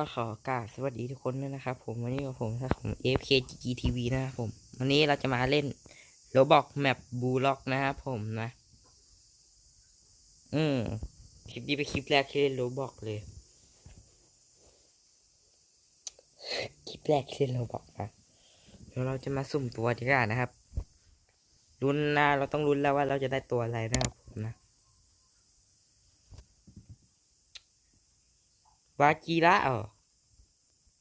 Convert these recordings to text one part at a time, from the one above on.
ก็ขอกราบสวัสดีทุกคนด้วยนะครับผมวันนี้กับผมนะครับผม FKGTV นะครับผม วันนี้เราจะมาเล่นโรบอกแมปบูล็อกนะครับผมนะ อืมคลิปนี้เป็นคลิปแรกที่เล่นโรบอกเลยคลิปแรกที่เล่นโรบอกนะเดี๋ยวเราจะมาสุ่มตัวดีกว่านะครับลุ้นนะเราต้องลุ้นแล้วว่าเราจะได้ตัวอะไรนะครับผมนะ วาจีระเหรอ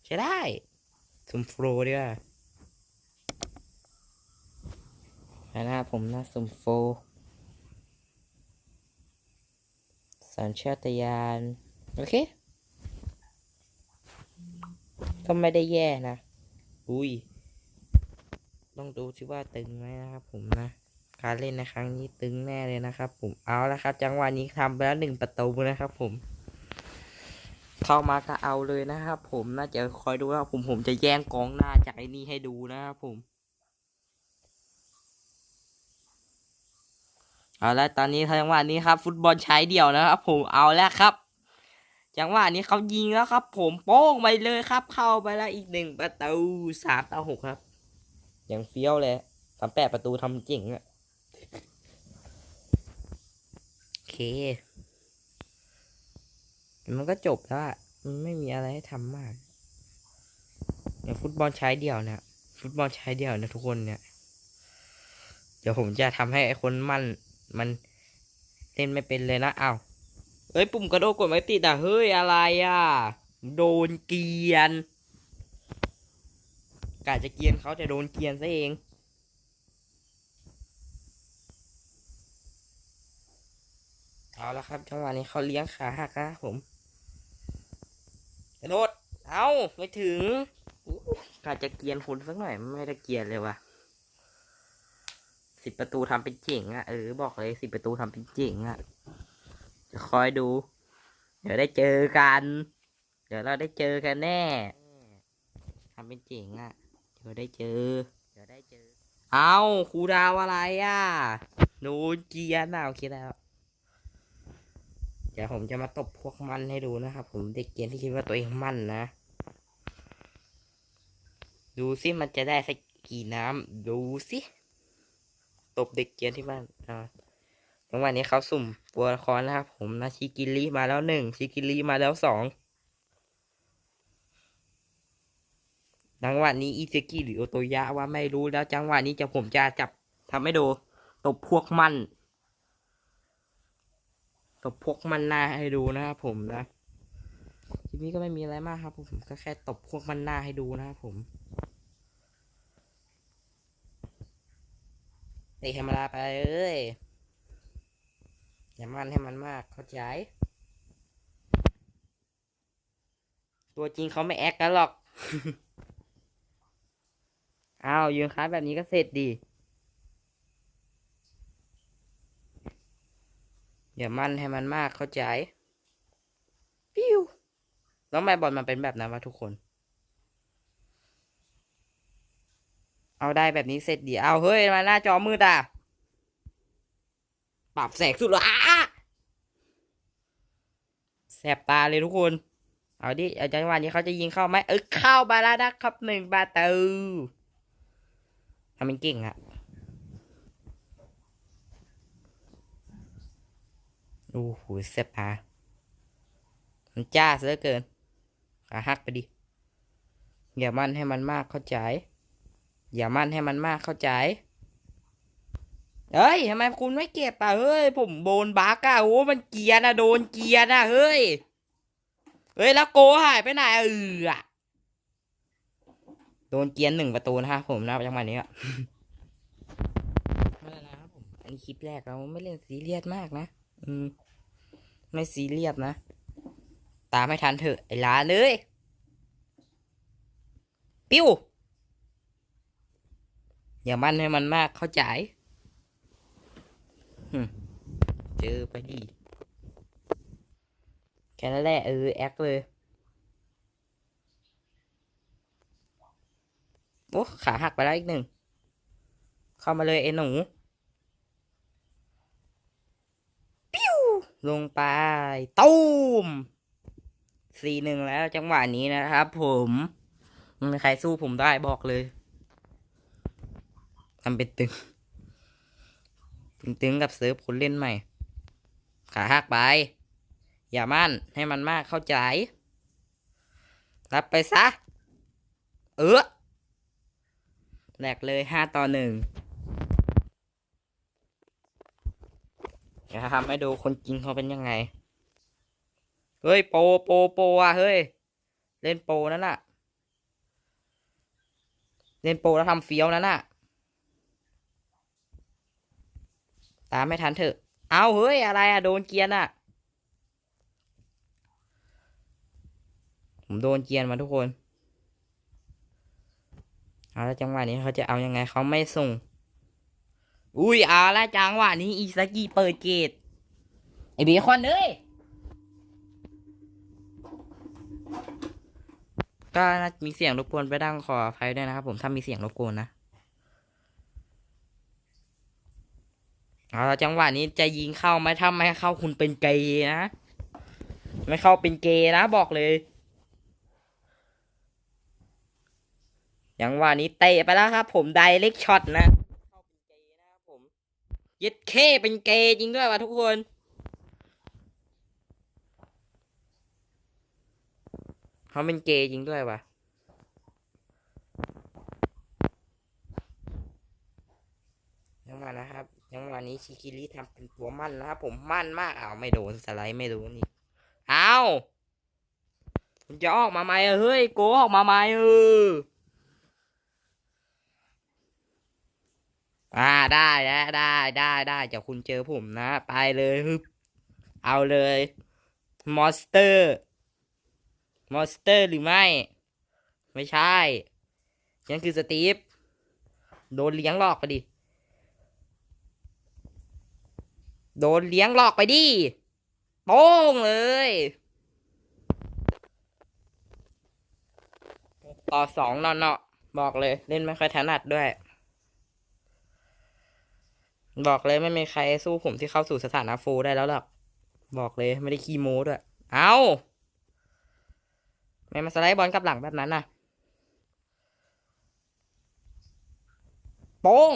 ใช้ได้สมโฟรดีกว่าไปนะครับผมนะสมโฟรสัญชาตญาณโอเค ก็ไม่ได้แย่นะ อุ้ย ต้องดูสิว่าตึงไหมนะครับผมนะ การเล่นในครั้งนี้ตึงแน่เลยนะครับผม เอาละครับ จังหวะนี้ทำไปแล้วหนึ่งประตูนะครับผม เข้ามาก็เอาเลยนะครับผมน่าจะคอยดูนะครับผมผมจะแย่งกองหน้าจากไอ้นี่ให้ดูนะครับผมเอาละตอนนี้จังหวะนี้ครับ ฟุตบอลใช้เดี่ยวนะครับผมเอาแล้วครับจังหวะนี้เขายิงแล้วครับ ผมโป้งไปเลยครับ เข้าไปแล้วอีกหนึ่งประตูสามต่อหกครับอย่างเฟี้ยวเลยทำแปดประตูทำจริงอะโอเค มันก็จบแล้วอะมันไม่มีอะไรให้ทำมากอย่างฟุตบอลใช้เดี่ยวเนี่ยฟุตบอลใช้เดี่ยวนะทุกคนเนี่ย เดี๋ยวผมจะทำให้ไอ้คนมันมันเล่นไม่เป็นเลยนะเอ้าเอ้ยปุ่มกระโดดกดไม่ติดอะเฮ้ยอะไรอะ โดนเกียนกะจะเกียนเขาแต่โดนเกียนซะเองเอาละครับจังหวะนี้เขาเลี้ยงขาหักนะผม กระโดด เอาไม่ถึงอู้กาจะเกียนคุณสักหน่อย ไม่ได้เกียนเลยว่ะสิบประตูทำเป็นเจ๋งอะ่ะ เออ บอกเลยสิบประตูทำเป็นเจ๋งอะ่ะ จะคอยดู เดี๋ยวได้เจอกัน เดี๋ยวเราได้เจอกันแน่ทำเป็นเจ๋งอะ่ะ เดี๋ยวได้เจอ เดี๋ยวได้เจอ เอาครูดาวอะไรอะ่ะโดนเกียนอะโอเคแล้ว เดี๋ยวผมจะมาตบพวกมันให้ดูนะครับ ผมเด็กเกรียนที่คิดว่าตัวเองมันนะ ดูสิมันจะได้สักกี่น้ำดูสิตบเด็กเกรียนที่บ้านอ่าจังหวะนี้เขาสุ่มตัวละครนะครับ ผมนะชิกิริมาแล้วหนึ่งชิกิริมาแล้วสองจังหวะนี้อิเซกิหรือโอโตยะว่าไม่รู้แล้วจังหวะนี้จะผมจะจับทำให้ดูตบพวกมัน ตบพวกมันหน้าให้ดูนะครับผมนะคลิปนี้ก็ไม่มีอะไรมากครับ ผมก็แค่ตบพวกมันหน้าให้ดูนะครับผมตะธรรมดาไปเอ้ยอย่ามันให้มันมากเข้าใจตัวจริงเขาไม่แอคกันหรอก อ้าวยืนค้าแบบนี้ก็เสร็จดี อย่ามั่นให้มันมากเข้าใจปิ้วแล้วทำไมบอลมันเป็นแบบนั้นวะทุกคน เอาได้แบบนี้เสร็จดีเอาเฮ้ยมาหน้าจอมืดอะปรับแสงสุดละแสบตาเลยทุกคน เอาดิเอาจังหวะนี้เขาจะยิงเข้าไหมเออเข้าไปแล้วนะครับหนึ่งประตูทำเป็นเก่งอะ โอ้โหเสียบตามันจ้าซะเหลือเกินขาหักไปดิ อย่ามั่นให้มันมากเข้าใจ อย่ามั่นให้มันมากเข้าใจเฮ้ยทำไมคุณไม่เก็บอะเฮ้ย ผมโบนบักอะโอ้มันเกียร์นะโดนเกียร์นะเฮ้ย เฮ้ย แล้วโกหายไปไหนเอออะโดนเกียร์หนึ่งประตูนะครับผมนะจังหวะนี้อะไม่เป็นไรนะครับผมอันนี้คลิปแรกเราไม่เล่นซีเรียสมากนะ อืม ไม่ซีเรียสนะ ตามไม่ทันเถอะไอ้ลานเลย ปิ้ว อย่ามั่นให้มันมากเข้าใจเจอไปดีแค่นั้นแหละเออแอคเลย โอ้ขาหักไปแล้วอีกหนึ่ง เข้ามาเลยไอ้หนู ลงไปตูมสี่หนึ่งแล้วจังหวะนี้นะครับผมไม่มีใครสู้ผมได้บอกเลยทำเป็นตึง ตึงๆกับเซิร์ฟคนเล่นใหม่ ขาหักไป อย่ามั่นให้มันมากเข้าใจ รับไปซะ เออแหลกเลยห้าต่อหนึ่ง เดี๋ยวทำให้ดูคนจริงเขาเป็นยังไง เฮ้ยโปโปโปอะเฮ้ย เล่นโปนั่นน่ะ เล่นโปแล้วทำเฟี้ยวนั่นน่ะ ตามไม่ทันเถอะ เอาเฮ้ยอะไรอะโดนเกียนอะ ผมโดนเกียนมาทุกคน เอาแล้วจังหวะนี้เขาจะเอายังไงเขาไม่ส่ง อุ้ยเอาแล้วจังหวะนี้อิซากิเปิดเกตไอเบคอนเอ้ยก็น่ามีเสียงรบกวนไปดังขออภัยด้วยนะครับผมถ้ามีเสียงรบกวนนะเอาละจังหวะนี้จะยิงเข้าไหมถ้าไม่เข้าคุณเป็นเกย์นะ ไม่เข้าเป็นเกย์นะบอกเลยจังหวะนี้เตะไปแล้วครับ ผมไดเล็กช็อตนะ ยึดเคเป็นเกย์จริงด้วยว่ะทุกคน เขาเป็นเกย์จริงด้วยว่ะจังหวะนะครับจังวะนี้ชิคิริทำเป็นตัวมั่นนะครับผมมั่นมากอ้าวไม่โดนสไลด์ไม่โดนนี่อ้าวคุณจะออกมาไหมเฮ้ยโกออกมาไหมเออ อ่าได้แล้วได้ได้ได้เดี๋ยวคุณเจอผมนะ ไปเลยฮึบเอาเลยมอนสเตอร์มอนสเตอร์หรือไม่ ไม่ใช่ฉันคือสตีฟโดนเลี้ยงหลอกไปดิ โดนเลี้ยงหลอกไปดิโป้งเลยต่อสองเนาะเนาะบอกเลยเล่นไม่ค่อยถนัดด้วย บอกเลยไม่มีใครสู้ผมที่เข้าสู่สถานะฟูลได้แล้วหรอก บอกเลยไม่ได้ขี้โม้ด้วย เอาไม่มาสไลด์บอลกลับหลังแบบนั้นน่ะโป้ง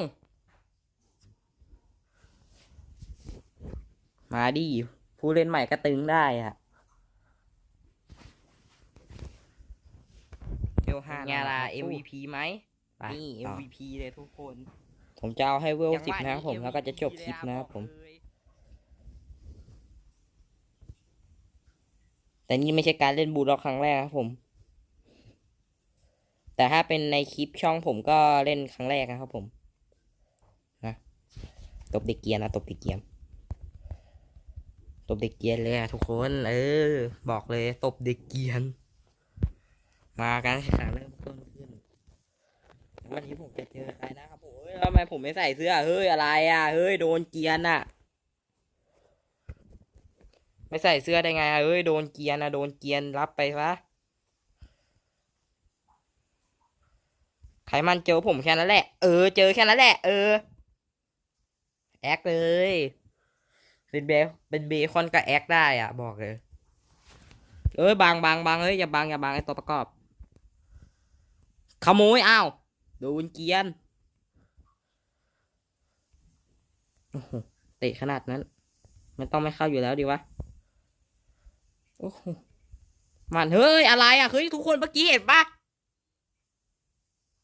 มาดิผู้เล่นใหม่ก็ตึงได้อะเวลห้าไงล่ะ MVP ไหมนี่ MVP เลยทุกคน ผมจะเอาให้เวลสิบนะครับผมแล้วก็จะจบคลิปนะครับผม แต่นี่ไม่ใช่การเล่นบูลล็อกครั้งแรกครับผม แต่ถ้าเป็นในคลิปช่องผมก็เล่นครั้งแรกนะครับผมนะตบเด็กเกียร์นะตบเด็กเกียร์ตบเด็กเกรียนเลยอะทุกคน เออ บอกเลยตบเด็กเกรียน มาการแข่งขันเริ่มต้นขึ้น วันนี้ผมจะเจอใครนะครับผมเฮ้ย ทำไมผมไม่ใส่เสื้อ เฮ้ยอะไรอะ เฮ้ยโดนเกียนอะ ไม่ใส่เสื้อได้ไงอะเฮ้ยโดนเกียนอะโดนเกียนรับไปซะใครมันเจอผมแค่นั้นแหละ เออ เจอแค่นั้นแหละ เออ แอคเลย เป็นเบเป็นเบคอนกับแอคได้อะ บอกเลย เอ้ยบางบางบางเฮ้ยอย่าบางอย่าบางไอตัวประกอบ ขโมยอ้าวโดนเกียน โอ้โหเตะขนาดนั้น มันต้องไม่เข้าอยู่แล้วดีวะโอ้โหมันเฮ้ยอะไรอะเฮ้ยทุกคนเมื่อกี้เห็นปะ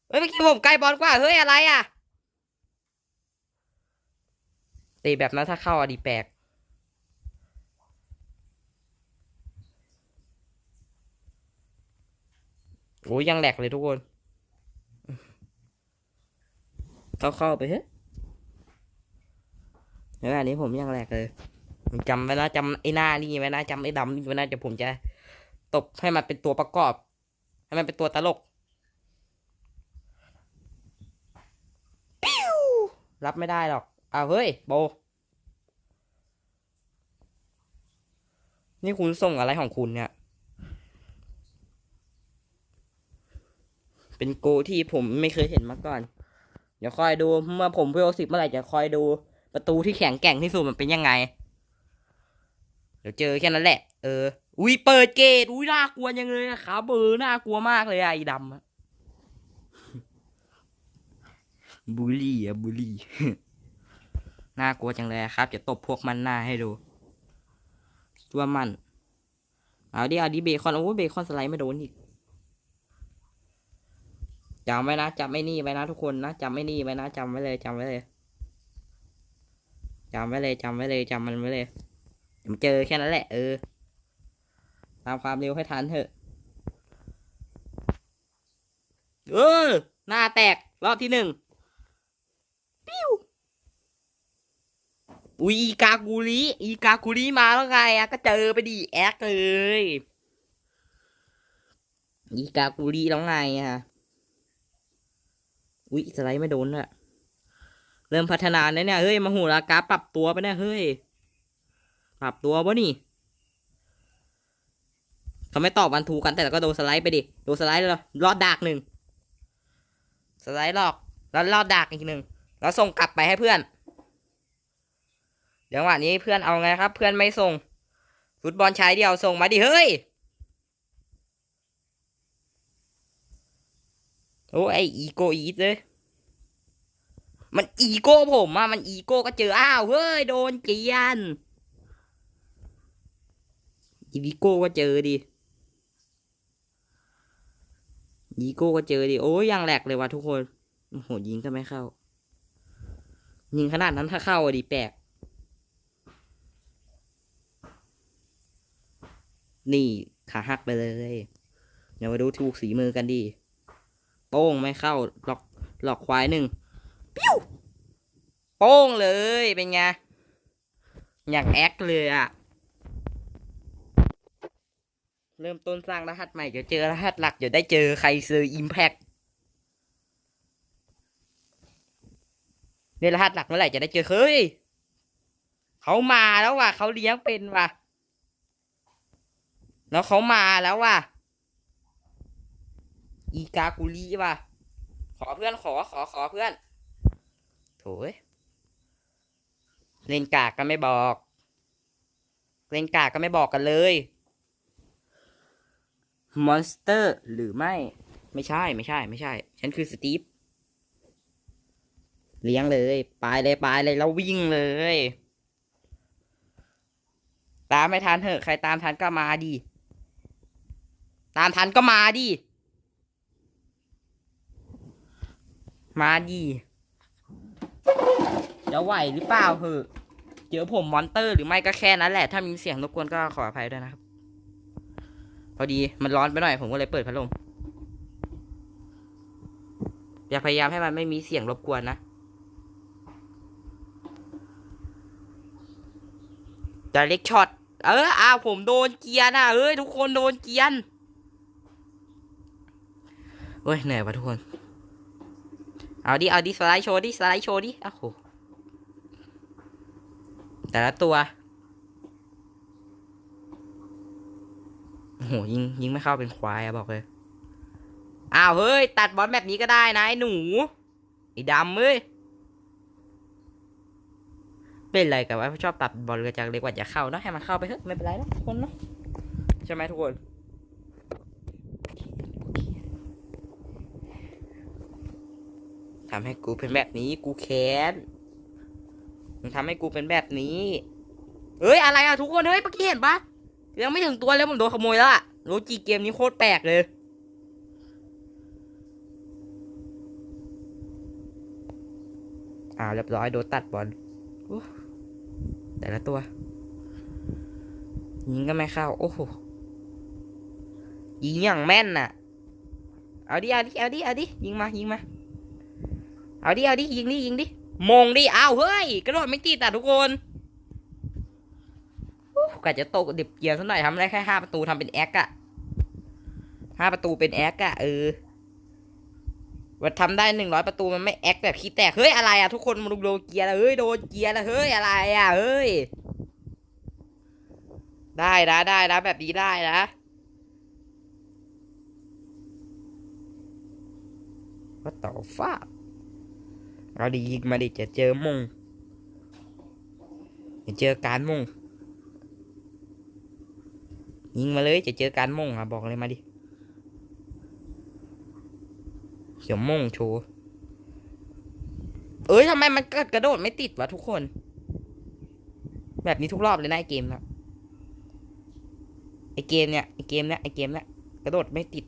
เฮ้ยเมื่อกี้ผมไกลบอลกว่าเฮ้ยอะไรอะเตะแบบนั้นถ้าเข้าอะดีแปลกโอ้ยยังแหลกเลยทุกคน เข้าเข้าไปเฮ้ เดี๋ยวอันนี้ผมยังแหลกเลยจำไว้นะจำไอ้หน้านี่ไว้นะจำไอ้ดำนี่ไว้นะเดี๋ยวผมจะตบให้มันเป็นตัวประกอบ ให้มันเป็นตัวตลกรับไม่ได้หรอกอ้าวเฮ้ยโบ นี่คุณส่งอะไรของคุณเนี่ย เป็นโกที่ผมไม่เคยเห็นมาก่อน เดี๋ยวคอยดูเมื่อผมเวลสิบเมื่อไหร่จะคอยดู ประตูที่แข็งแกร่งที่สุดมันเป็นยังไง เดี๋ยวเจอแค่นั้นแหละ เออ อุ้ยเปิดเกต อุ้ยน่ากลัวยังเลยอะขาเบอร์น่ากลัวมากเลยอะไอ้ดำอะบูลลี่อะบูลลี่ น่ากลัวจังเลยอะครับ จะตบพวกมันหน้าให้ดูตัวมัน เอาดิเอาดิเบคอน โอ้ยเบคอนสไลด์ไม่โดนอีกจำไว้นะจำไม่นี่ไว้นะทุกคนนะจำไม่นี่ไว้นะจำไว้เลยจำไว้เลย จำไว้เลยจำไว้เลยจำมันไว้เลยเดี๋ยวมันเจอแค่นั้นแหละ เออ ตามความเร็วให้ทันเถอะ เออ หน้าแตก รอบที่หนึ่งปิ้วอุ้ยอีกากูริอีกากูริมาแล้วไงอะก็เจอไปดิแอคเลยอีกากูริแล้วไงอะอุ้ยสไลด์ไม่โดนอะ เริ่มพัฒนาแล้วเนี่ยเฮ้ยมาหูรากาปรับตัวไปเนี่ยเฮ้ยปรับตัวปะนี่เขาไม่ตอบวันทูกันแต่ก็โดนสไลด์ไปดิโดนสไลด์เลยรอดดักหนึ่งสไลด์หลอกแล้วรอดดักอีกหนึ่งแล้วส่งกลับไปให้เพื่อนเดี๋ยววันนี้เพื่อนเอาไงครับ เพื่อนไม่ส่ง ฟุตบอลชายเดียวส่งมาดิเฮ้ยโอ้ไออีโกอีทเลย มันอีโก้ผมอะมันอีโก้ก็เจออ้าวเฮ้ยโดนเกียนอีโก้ก็เจอดิอีโก้ก็เจอดิโอ้ยยังแหลกเลยว่ะทุกคนโอ้โหยิงก็ไม่เข้า ยิงขนาดนั้นถ้าเข้าอะดิแปลกนี่ขาหักไปเลยเดี๋ยวมาดูถูกสีมือกันดิโป้งไม่เข้าหลอกหลอกควายหนึ่ง ปิ้วโป้งเลยเป็นไงอย่างแอคเลยอะเริ่มต้นสร้างรหัสใหม่เดี๋ยวเจอรหัสหลักเดี๋ยวได้เจอใครซื้ออิมแพคเนี่ยรหัสหลักเมื่อไหร่จะได้เจอเฮ้ยเขามาแล้วว่ะเขาเลี้ยงเป็นว่ะแล้วเขามาแล้วว่ะอีกากุลีว่ะขอเพื่อนขอขอขอเพื่อน โถยเล่นกากก็ไม่บอก เล่นกากก็ไม่บอกกันเลยมอนสเตอร์หรือไม่ ไม่ใช่ไม่ใช่ ไม่ใช่ ฉันคือสตีฟเลี้ยงเลยไปเลยไปเลยแล้ววิ่งเลย ตามไม่ทันเถอะใครตามทันก็มาดิตามทันก็มาดิมาดิ จะไหวหรือเปล่าเหอะเจอผมมอนเตอร์หรือไม่ก็แค่นั้นแหละ ถ้ามีเสียงรบกวนก็ขออภัยด้วยนะครับ พอดีมันร้อนไปหน่อยผมก็เลยเปิดพัดลมอย่าพยายามให้มันไม่มีเสียงรบกวนนะแต่เล็กช็อต เอออ้าวผมโดนเกียร์นะเอ้ยทุกคนโดนเกียร์เฮ้ยเหนื่อยว่ะทุกคน เอาดิ เอาดิ สไลด์โชว์ดิ สไลด์โชว์ดิอ้าวโหแต่ละตัว โอ้โห ยิง ยิงไม่เข้าเป็นควายอะบอกเลย อ้าว เฮ้ย ตัดบอลแบบนี้ก็ได้นะ ไอ้หนู ไอ้ดำเอ้ย เป็นไรกับว่าชอบตัดบอลกระจากเล็กกว่าจะเข้าเนอะให้มันเข้าไปเถอะ ไม่เป็นไรนะคนเนาะ ใช่ไหมทุกคน ทำให้กูเป็นแบบนี้ กูแค้นมึงทำให้กูเป็นแบบนี้เอ้ย อะไรอะทุกคน เฮ้ยเมื่อกี้เห็นปะยังไม่ถึงตัวแล้วผมโดนขโมยแล้วอะโรจีเกมนี้โคตรแปลกเลยอ่าเรียบร้อยโดนตัดบอลแต่ละตัว ยิงก็ไม่เข้า โอ้โห ยิงอย่างแม่นน่ะ เอาดิ เอาดิ เอาดิ เอาดิ ยิงมา ยิงมา เอาดิเอาดิยิงดิยิงดิมงดิเอาเฮ้ยกระโดดไม่ติดแต่ทุกคนกะจะโตดิบเกียร์สักหน่อยทำได้แค่ห้าประตูทำเป็นแอคอะห้าประตูเป็นแอคอะเออว่าทำได้หนึ่งร้อยประตูมันไม่แอคแบบขี้แตกเฮ้ยอะไรอะทุกคนมาดูโดนเกียร์แล้วเฮ้ยโดนเกียร์แล้วเฮ้ยอะไรอะเฮ้ยได้นะได้นะแบบนี้ได้นะว่าต่อฟ้า เอาดียิงมาดิจะเจอมงจะเจอการมงยิงมาเลยจะเจอการมงอะบอกเลยมาดิเขียวมงโชว์เอ้ยทำไมมันเกิดกระโดดไม่ติดวะทุกคน แบบนี้ทุกรอบเลยนะไอเกมนะไอเกมเนี่ยไอเกมเนี่ยไอเกมเนี่ยกระโดดไม่ติด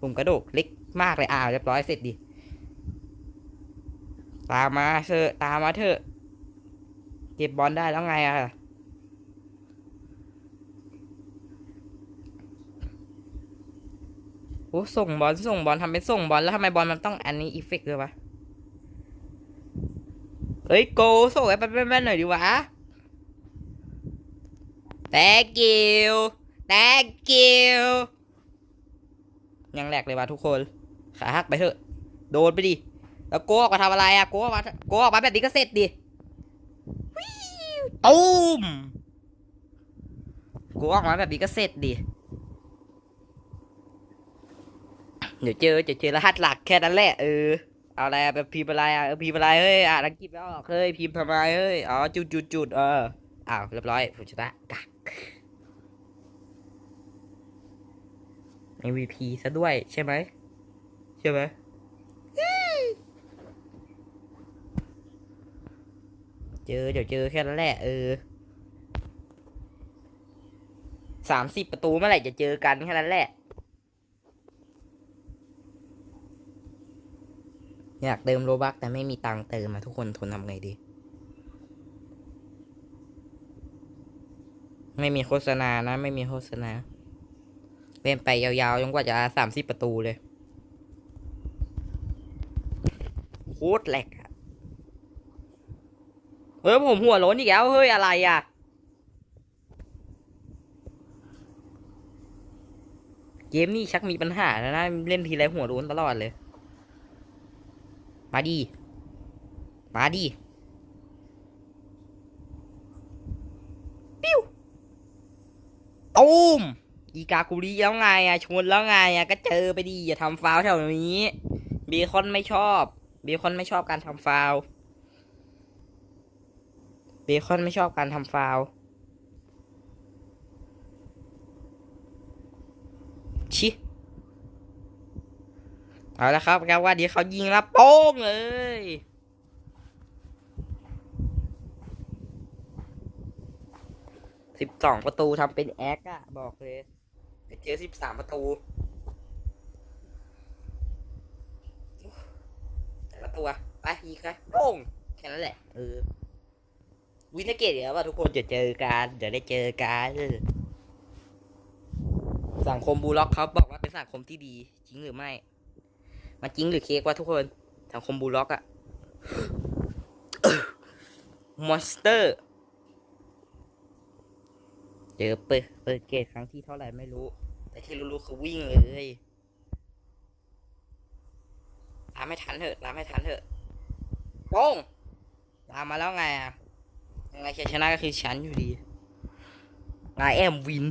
ผมกระโดดเล็กมากเลยอ้าวเรียบร้อยเสร็จดิ ตามมาเถอตามมาเถอะ เก็บบอลได้แล้วไงอะโอ้ส่งบอลส่งบอลทำเป็นส่งบอลแล้วทำไมบอลมันต้องอันนี้อีเฟกต์ด้วยวะเฮ้ยโกส่งไอ้แป๊บๆหน่อยดิวะ thank you thank you ยังแหลกเลยวะทุกคน ขาหักไปเถอะ โดนไปดิ แล้วโกออกมาทำอะไรอะโกออกมาโกออกมาแบบนี้ก็เสร็จดิวิวตูมโกออกมาแบบนี้ก็เสร็จดิเดี๋ยวเจอจะเจอรหัสหลักแค่นั้นแหละเออเอาอะไรอะแบบพิมพ์อะไรอะเออพิมพ์อะไรเฮ้ยอ่านอังกฤษไม่ออกเฮ้ยพิมพ์ทำไมเฮ้ยอ๋อจุดจุดจุดเอออ้าวเรียบร้อยผมชนะกัก MVP ซะด้วยใช่ไหมใช่ไหม เจอเดี๋ยวเจอแค่นั้นแหละเออสามสิบประตูเมื่อไหร่จะเจอกันแค่นั้นแหละ อยากเติมโลบักแต่ไม่มีตังเติมมาทุกคนทนทำไงดี ไม่มีโฆษณานะ ไม่มีโฆษณาเล่นไปยาวๆจนกว่าจะสามสิบประตูเลย โคตรแหลกอะ เฮ้ยผมหัวโล้นอีกแล้วเฮ้ยอะไรอะเกมนี้ชักมีปัญหาแล้วนะ เล่นทีไรหัวโล้นตลอดเลย มาดี มาดีปิ้วตูมอีกากุรีแล้วไงอะชนแล้วไงอะก็เจอไปดีอย่าทำฟาวแถวนี้เบคอนไม่ชอบเบคอนไม่ชอบการทำฟาว เบคอนไม่ชอบการทำฟาวชิเอาละครับครับว่าเดี๋ยวเขายิงแล้วโป้งเลยสิบสองประตูทำเป็นแอคอะบอกเลยเจอสิบสามประตูแต่ละตัวไปยิงกันโป้งแค่นั้นแหละเออ วินาเกตเดี๋ยวว่าทุกคนจะเจอกันเดี๋ยวได้เจอกันสังคมบูล็อกเขาบอกว่าเป็นสังคมที่ดี จริงหรือไม่ มันจริงหรือเค้กวะทุกคนสังคมบูล็อกอะมอนสเตอร์เจอเปิดเปิดเกตครั้งที่เท่าไหร่ไม่รู้ แต่ที่รู้ๆคือวิ่งเลยตามไม่ทันเถอะตามไม่ทันเถอะโป้งตามมาแล้วไงอะ ยังไงชัยชนะก็คือฉันอยู่ดีนายแอมวิน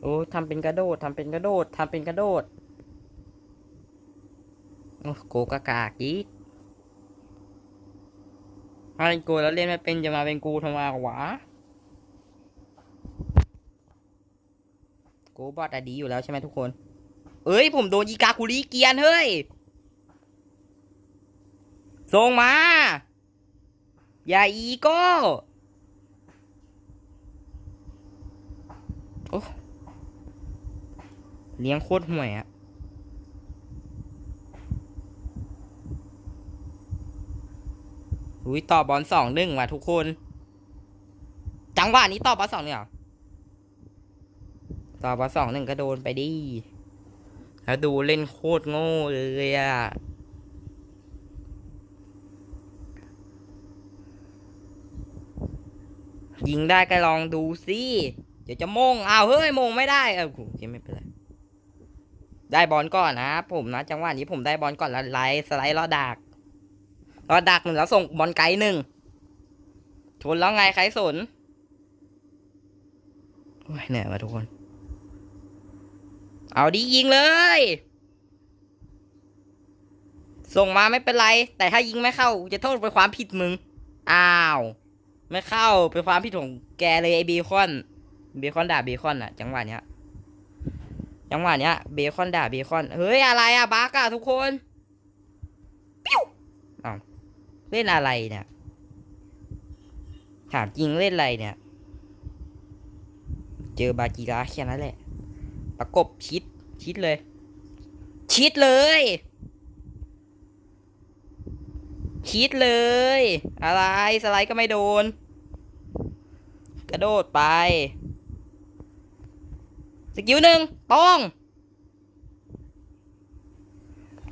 โอ้ทำเป็นกระโดดทำเป็นกระโดดทำเป็นกระโดดโอ้โกกากากอีกถ้าเป็นกูแล้วเล่นไม่เป็นจะมาเป็นกูทำไมวะกูบอดอะดีอยู่แล้วใช่ไหมทุกคน เอ้ย ผมโดนอีกาคุรีเกียนเฮ้ย ส่งมา อย่าอีโก้โอ้เลี้ยงโคตรห่วยอะอุ้ยต่อบอลสองหนึ่งว่ะทุกคน จังหวะนี้ต่อบอลสองเนี่ยต่อบอลสองหนึ่งก็โดนไปดิ แล้วดูเล่นโคตรโง่เลยอะ ยิงได้ก็ลองดูสิเดี๋ยวจะมงอ้าวเฮ้ยมงไม่ได้เออโอเคไม่เป็นไรได้บอลก่อนนะผมนะ จังหวะนี้ผมได้บอลก่อนแล้วไลท์สไลด์ลอดดักลอดดักหนึ่งแล้วส่งบอลไกลหนึ่งชนแล้วไงใครสนโอ้ยเหนื่อยว่ะทุกคน เอาดียิงเลย ส่งมาไม่เป็นไร แต่ถ้ายิงไม่เข้าจะโทษเป็นความผิดมึง อ้าว ไม่เข้าเป็นความผิดของแกเลยไอเบคอน เบคอนด่าเบคอนอะจังหวะเนี้ย จังหวะเนี้ยเบคอนด่าเบคอน เฮ้ยอะไรอะบักอะทุกคนปิ้วอ้าวเล่นอะไรเนี่ยถามจริงเล่นอะไรเนี่ย เจอบาจิระแค่นั้นแหละ ประกบชิดชิดเลย ชิดเลยชิดเลย อะไรสไลด์ก็ไม่โดน กระโดดไป สกิลหนึ่งต้อง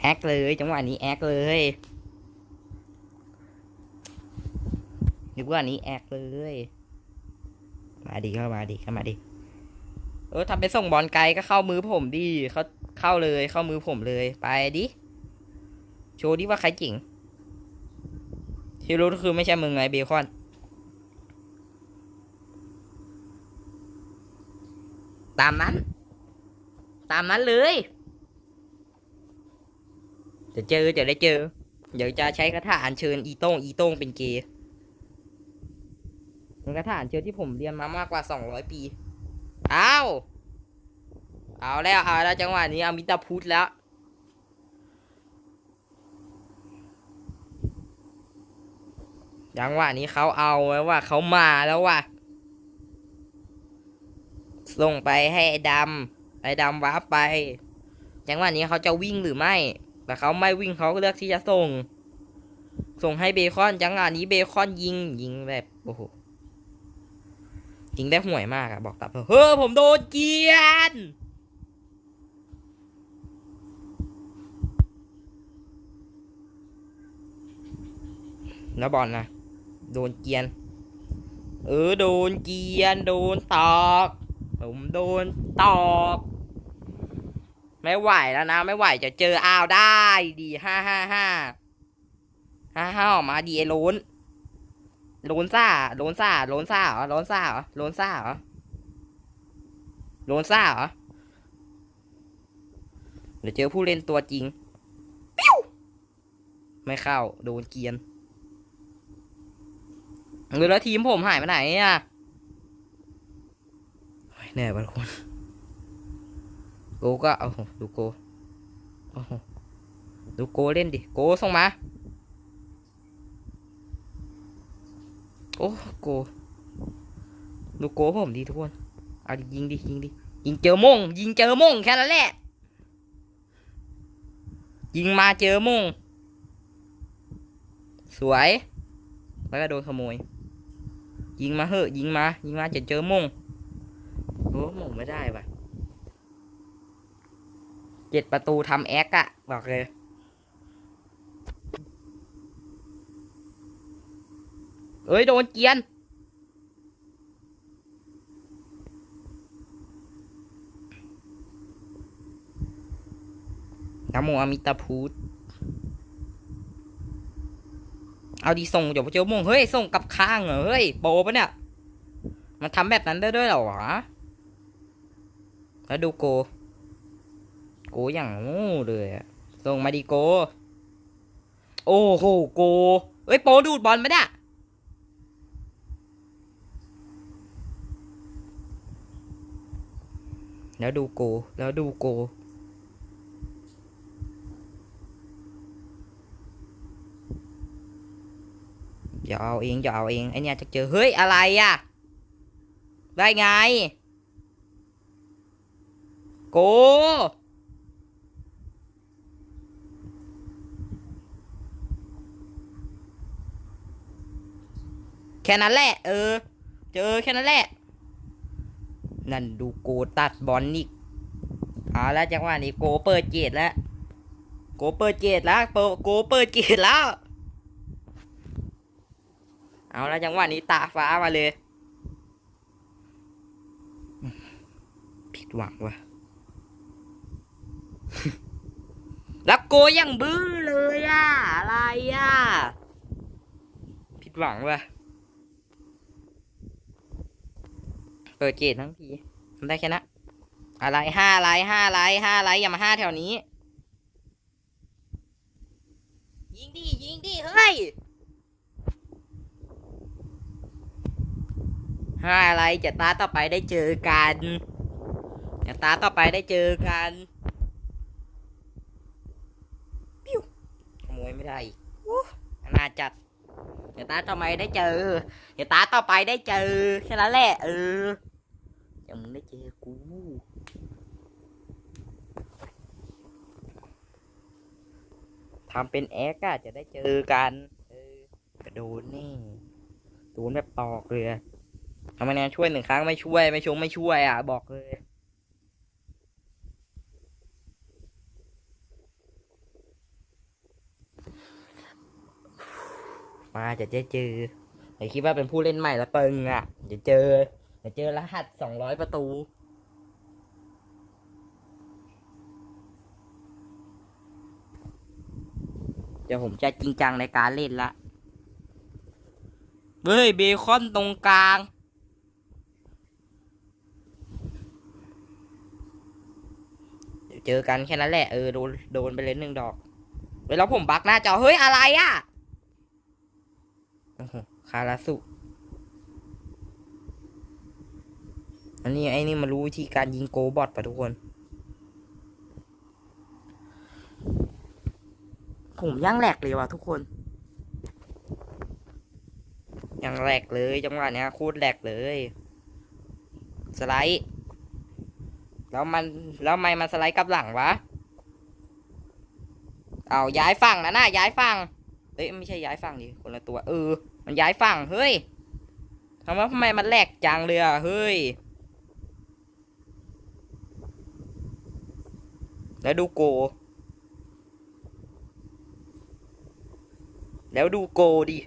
แอคเลยจังหวะนี้แอคเลยนึกว่านี้แอคเลย มาดิเข้ามาดิเข้ามาดิเออทำไปส่งบอลไกลก็เข้ามือผมดิเขาเข้าเลยเข้ามือผมเลยไปดิโชว์ดิว่าใครเจ๋งที่รู้ก็คือไม่ใช่มึงไงเบคอน ตามนั้น ตามนั้นเลย จะเจอจะได้เจอ เดี๋ยวจะใช้คาถาอัญเชิญอีโต้งอีโต้งเป็นเกย์เป็นคาถาอัญเชิญที่ผมเรียนมามากกว่าสองร้อยปีเอาเอาแล้วเอาแล้วจังหวะนี้เอามิตาพุทธแล้วจังหวะนี้เขาเอาไว้ว่าเขามาแล้วว่ะ ส่งไปให้ไอ้ดำไอ้ดำว้าร์ปไปจังหวะนี้เขาจะวิ่งหรือไม่ แต่เขาไม่วิ่งเขาก็เลือกที่จะส่ง ส่งให้เบคอนจังหวะนี้เบคอนยิงยิงแบบโอ้โหยิงได้ห่วยมากอะบอกตับเฮ้อผมโดนเกียนแล้วบอลนะโดนเกียน เออ โดนเกียน โดนตอก ผมโดนตอกไม่ไหวแล้วนะ ไม่ไหวจะเจออ้าวได้ดีห้าห้าห้าห้าห้าออกมาดีไอ้โลนโลนซ่าโลนซ่าโลนซ่าเหรอโลนซ่าเหรอโลนซ่าเหรอโลนซ่าเหรอเดี๋ยวเจอผู้เล่นตัวจริงปิ้วไม่เข้า โดนเกียนเออแล้วทีมผมหายไปไหนอะ แน่บางคนโกก็เอาดูโกโอ้โหดูโกเล่นดิ โกส่งมา โอ้โกดูโกผมดีทุกคน เอาดิยิงดิยิงดิ ยิงเจอมง ยิงเจอมงแค่นั้นแหละ ยิงมาเจอมง สวย แล้วก็โดนขโมย ยิงมาเหอะยิงมา ยิงมาจะเจอมง โอ้มงไม่ได้ว่ะเจ็ดประตูทำแอคอะบอกเลย เอ้ย โดนเกียน นะโมอมิตาพุทเอาดีส่งเดี๋ยวไปเจอโมงเฮ้ย ส่งกับข้างเหรอ เฮ้ย โปปะเนี่ย มันทำแบบนั้นได้ด้วยเหรอวะ แล้วดูโก โกอย่างง่เลยอะส่งมาดีโก โอ้โหโก เอ้ยโปดูดบอลไมเนี่ยแล้วดูโก แล้วดูโก อย่าเอาเองอย่าเอาเองไอเนี่ยจะเจอ เฮ้ย อะไรอะได้ไง โก แค่นั้นแหละ เออ เจอแค่นั้นแหละ นั่นดูโกตัดบอลนี่เอาแล้วจังหวะนี้โกเปิดเกตแล้วโกเปิดเกตแล้วโกเปิดเกตแล้ว เอาแล้วจังหวะนี้ตาฟ้ามาเลย ผิดหวังว่ะ แล้วโกยังบื้อเลยอะอะไรอะผิดหวังว่ะเปิดเกตทั้งทีทำได้แค่นั้นอะไรห้าไลท์ห้าไลท์ห้าไลท์อย่ามาห้าแถวนี้ ยิงดิยิงดิเฮ้ยห้าอะไรจะตาต่อไปได้เจอกันจะตาต่อไปได้เจอกันปิ้ว ขโมยไม่ได้อีกอนาจัดเดี๋ยวตาต่อไปได้เจอเดี๋ยวตาต่อไปได้เจอแค่นั้นแหละเออเดี๋ยวมึงได้เจอกูทำเป็นแอคอะจะได้เจอกันเออกระโดนนี่โดนแบบตอกเลยทำไมเนี่ยช่วยหนึ่งครั้งไม่ช่วยไม่ชงไม่ช่วยอะบอกเลย มาจะได้เจออย่าคิดว่าเป็นผู้เล่นใหม่ล้วตึงอะเดี๋ยวเจอเดี๋ยวเจอรหัสสองร้อยประตูเดี๋ยวผมจะจริงจังในการเล่นละเฮ้ยเบคอนตรงกลางเดี๋ยวเจอกันแค่นั้นแหละเออโดนโดนไปเลยหนึ่งดอกเฮ้ยแล้วผมบักหน้าจอเฮ้ยอะไรอะ โอ้โหคาราสุ อันนี้ไอ้นี่มารู้วิธีการยิงโกบอทปะทุกคน ผมยังแหลกเลยว่ะทุกคนยังแหลกเลยจังหวะเนี้ยโคตรแหลกเลย สไลด์ แล้วมันแล้วทำไมมันสไลด์กลับหลังวะ เอาย้ายฝั่งนะน่ะย้ายฝั่งเอ้ยไม่ใช่ย้ายฝั่งดิคนละตัว เออ มันย้ายฝั่งเฮ้ยทำไมทำไมมันแหลกจังเลยอะเฮ้ยแล้วดูโก แล้วดูโกดิ